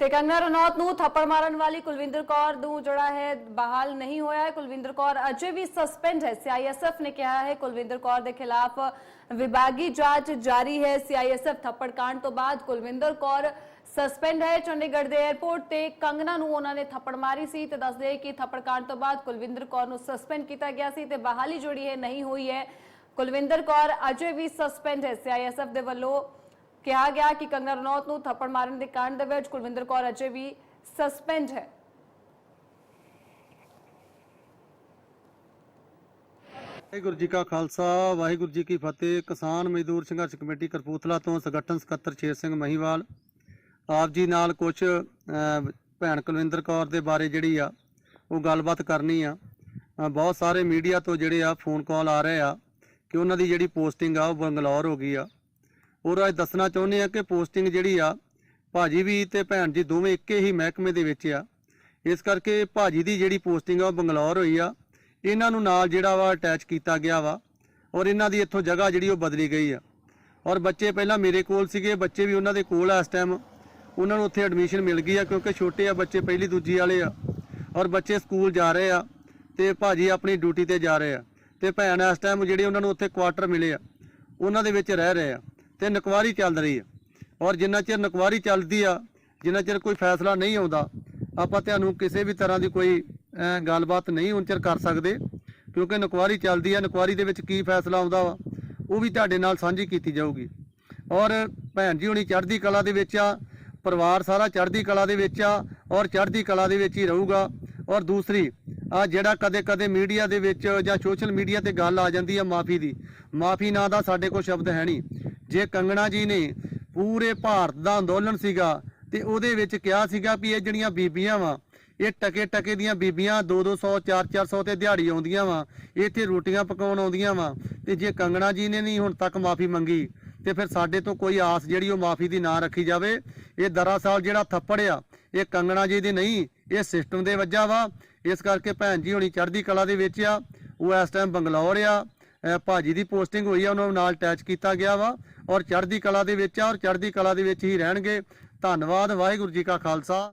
ਤੇ ਕੰਗਨਾ ਰਣੌਤ ਨੂੰ ਥੱਪੜ ਮਾਰਨ ਵਾਲੀ ਕੁਲਵਿੰਦਰ ਕੌਰ ਨੂੰ ਜਿਹੜਾ ਹੈ ਬਹਾਲ ਨਹੀਂ ਹੋਇਆ ਹੈ। ਕੁਲਵਿੰਦਰ ਕੌਰ ਅਜੇ ਵੀ ਸਸਪੈਂਡ ਹੈ। ਸੀਆਈਐਸਐਫ ਨੇ ਕਿਹਾ ਹੈ, ਕੁਲਵਿੰਦਰ ਕੌਰ ਦੇ ਖਿਲਾਫ ਵਿਭਾਗੀ ਜਾਂਚ ਜਾਰੀ ਹੈ। ਸੀਆਈਐਸਐਫ ਥੱਪੜ ਕਾਂਡ ਤੋਂ ਬਾਅਦ ਕੁਲਵਿੰਦਰ ਕੌਰ ਸਸਪੈਂਡ ਹੈ। ਚੰਡੀਗੜ੍ਹ ਦੇ 에ਅਰਪੋਰਟ ਤੇ ਕੰਗਨਾ ਨੂੰ ਉਹਨਾਂ ਨੇ ਥੱਪੜ ਮਾਰੀ ਸੀ ਤੇ ਦੱਸਦੇ ਕਿ ਥੱਪੜ ਕਾਂਡ ਤੋਂ ਬਾਅਦ ਕੁਲਵਿੰਦਰ ਕੌਰ ਨੂੰ ਸਸਪੈਂਡ ਕੀਤਾ ਗਿਆ ਸੀ ਤੇ ਬਹਾਲੀ ਜਿਹੜੀ ਹੈ, ਨਹੀਂ ਹੋਈ ਹੈ। ਕੁਲਵਿੰਦਰ ਕੌਰ ਅਜੇ ਵੀ ਸਸਪੈਂਡ ਹੈ। ਸੀਆਈਐਸਐਫ ਦੇ ਵੱਲੋਂ ਕਿਹਾ ਗਿਆ ਕਿ ਕੰਗਨਾ ਰਣੌਤ ਨੂੰ ਥੱਪੜ ਮਾਰਨ ਦੇ ਕਾਂਡ ਦੇ ਵਿੱਚ ਕੁਲਵਿੰਦਰ ਕੌਰ ਅਜੇ ਵੀ ਸਸਪੈਂਡ ਹੈ। ਵਾਹਿਗੁਰੂ ਜੀ ਕਾ ਖਾਲਸਾ, ਵਾਹਿਗੁਰੂ ਜੀ ਕੀ ਫਤਿਹ। ਕਿਸਾਨ ਮਜ਼ਦੂਰ ਸੰਘਰਸ਼ ਕਮੇਟੀ ਕਰਪੂਥਲਾ ਤੋਂ ਸੰਗਠਨ ਸਕੱਤਰ ਸ਼ੇਰ ਸਿੰਘ ਮਹੀਵਾਲ। ਆਪ ਜੀ ਨਾਲ ਕੁਝ ਭੈਣ ਕੁਲਵਿੰਦਰ ਕੌਰ ਦੇ ਬਾਰੇ ਜਿਹੜੀ ਆ, ਉਹ ਗੱਲਬਾਤ ਕਰਨੀ ਆ। ਬਹੁਤ ਸਾਰੇ ਮੀਡੀਆ ਤੋਂ ਜਿਹੜੇ ਆ ਫੋਨ ਕਾਲ ਆ ਰਹੇ ਆ ਕਿ ਉਹਨਾਂ ਦੀ ਜਿਹੜੀ ਪੋਸਟਿੰਗ ਆ, ਉਹ ਬੰਗਲੌਰ ਹੋ ਗਈ ਆ। ਔਰ ਅੱਜ ਦੱਸਣਾ ਚਾਹੁੰਦੇ ਆ ਕਿ ਪੋਸਟਿੰਗ ਜਿਹੜੀ ਆ, ਭਾਜੀ ਵੀ ਤੇ ਭੈਣ ਜੀ ਦੋਵੇਂ ਇੱਕੇ ਹੀ ਮਹਿਕਮੇ ਦੇ ਵਿੱਚ ਆ। ਇਸ ਕਰਕੇ ਭਾਜੀ ਦੀ ਜਿਹੜੀ ਪੋਸਟਿੰਗ ਆ ਉਹ ਬੰਗਲੌਰ ਹੋਈ ਆ। ਇਹਨਾਂ ਨੂੰ ਨਾਲ ਜਿਹੜਾ ਵਾ ਅਟੈਚ ਕੀਤਾ ਗਿਆ ਵਾ ਔਰ ਇਹਨਾਂ ਦੀ ਇੱਥੋਂ ਜਗ੍ਹਾ ਜਿਹੜੀ ਉਹ ਬਦਲੀ ਗਈ ਆ। ਔਰ ਬੱਚੇ ਪਹਿਲਾਂ ਮੇਰੇ ਕੋਲ ਸੀਗੇ, ਬੱਚੇ ਵੀ ਉਹਨਾਂ ਦੇ ਕੋਲ ਆ ਇਸ ਟਾਈਮ ਉਹਨਾਂ ਨੂੰ ਉੱਥੇ ਐਡਮਿਸ਼ਨ ਮਿਲ ਗਈ ਆ ਕਿਉਂਕਿ ਛੋਟੇ ਆ ਬੱਚੇ ਪਹਿਲੀ ਦੂਜੀ ਵਾਲੇ ਆ। ਔਰ ਬੱਚੇ ਸਕੂਲ ਜਾ ਰਹੇ ਆ ਤੇ ਭਾਜੀ ਆਪਣੀ ਡਿਊਟੀ ਤੇ ਜਾ ਰਹੇ ਆ। ਤੇ ਭੈਣ ਇਸ ਟਾਈਮ ਜਿਹੜੇ ਉਹਨਾਂ ਨੂੰ ਉੱਥੇ ਕੁਆਟਰ ਮਿਲੇ ਆ, ਉਹਨਾਂ ਦੇ ਵਿੱਚ ਰਹਿ ਰਹੇ ਆ। ਤੇ ਨਕਵਾਰੀ ਚੱਲ ਰਹੀ ਆ ਔਰ ਜਿੰਨਾ ਚਿਰ ਨਕਵਾਰੀ ਚੱਲਦੀ ਆ, ਜਿੰਨਾ ਚਿਰ ਕੋਈ ਫੈਸਲਾ ਨਹੀਂ ਆਉਂਦਾ, ਆਪਾਂ ਤੁਹਾਨੂੰ ਕਿਸੇ ਵੀ ਤਰ੍ਹਾਂ ਦੀ ਕੋਈ ਗੱਲਬਾਤ ਨਹੀਂ ਹੁਣ ਚਿਰ ਕਰ ਸਕਦੇ, ਕਿਉਂਕਿ ਨਕਵਾਰੀ ਚੱਲਦੀ ਆ, ਨਕਵਾਰੀ ਦੇ ਵਿੱਚ ਕੀ ਫੈਸਲਾ ਆਉਂਦਾ ਵਾ, ਉਹ ਵੀ ਤੁਹਾਡੇ ਨਾਲ ਸਾਂਝੀ ਕੀਤੀ ਜਾਊਗੀ। ਔਰ ਭੈਣ ਜੀ ਹੁਣੀ ਚੜ੍ਹਦੀ ਕਲਾ ਦੇ ਵਿੱਚ ਆ, ਪਰਿਵਾਰ ਸਾਰਾ ਚੜ੍ਹਦੀ ਕਲਾ ਦੇ ਵਿੱਚ ਆ, ਔਰ ਚੜ੍ਹਦੀ ਕਲਾ ਦੇ ਵਿੱਚ ਹੀ ਰਹੂਗਾ। ਔਰ ਦੂਸਰੀ, ਆ ਜਿਹੜਾ ਕਦੇ ਕਦੇ ਮੀਡੀਆ ਦੇ ਵਿੱਚ ਜਾਂ ਸੋਸ਼ਲ ਮੀਡੀਆ ਤੇ ਗੱਲ ਆ ਜਾਂਦੀ ਆ ਮਾਫੀ ਦੀ, ਮਾਫੀ ਨਾਂ ਦਾ ਸਾਡੇ ਕੋਲ ਸ਼ਬਦ ਹੈ ਨਹੀਂ। ਜੇ ਕੰਗਣਾ ਜੀ ਨੇ ਪੂਰੇ ਭਾਰਤ ਦਾ ਅੰਦੋਲਨ ਸੀਗਾ ਤੇ ਉਹਦੇ ਵਿੱਚ ਕਿਹਾ ਸੀਗਾ ਵੀ ਇਹ ਜਿਹੜੀਆਂ ਬੀਬੀਆਂ ਵਾ, ਇਹ ਟਕੇ ਟਕੇ ਦੀਆਂ ਬੀਬੀਆਂ 2-200 4-400 ਤੇ ਦਿਹਾੜੀ ਆਉਂਦੀਆਂ ਵਾ, ਇੱਥੇ ਰੋਟੀਆਂ ਪਕਾਉਣ ਆਉਂਦੀਆਂ ਵਾ ਤੇ ਜੇ ਕੰਗਣਾ ਜੀ ਨੇ ਨਹੀਂ ਹੁਣ ਤੱਕ ਮਾਫੀ ਮੰਗੀ ਤੇ ਫਿਰ ਸਾਡੇ ਤੋਂ ਕੋਈ ਆਸ ਜਿਹੜੀ ਉਹ ਮਾਫੀ ਦੀ ਨਾ ਰੱਖੀ ਜਾਵੇ, ਇਹ ਦਰਅਸਲ ਜਿਹੜਾ ਥੱਪੜ ਆ, ਇਹ ਕੰਗਣਾ ਜੀ ਦੀ ਨਹੀਂ, ਇਹ ਸਿਸਟਮ ਦੇ ਵੱਜਾ ਵਾ, ਇਸ ਕਰਕੇ ਭੈਣ ਜੀ ਹੋਣੀ ਚੜ੍ਹਦੀ ਕਲਾ ਦੇ ਵਿੱਚ ਆ, ਉਹ ਇਸ ਟਾਈਮ ਬੰਗਲੌਰ ਆ ਭਾਜੀ ਦੀ ਪੋਸਟਿੰਗ ਹੋਈ ਆ, ਉਹਨਾਂ ਨੂੰ ਨਾਲ ਅਟੈਚ ਕੀਤਾ ਗਿਆ ਵਾ ਔਰ ਚੜ੍ਹਦੀ ਕਲਾ ਦੇ ਵਿੱਚ ਆ, ਔਰ ਚੜ੍ਹਦੀ ਕਲਾ ਦੇ ਵਿੱਚ ਹੀ ਰਹਿਣਗੇ। ਧੰਨਵਾਦ, ਵਾਹਿਗੁਰੂ ਜੀ ਕਾ ਖਾਲਸਾ।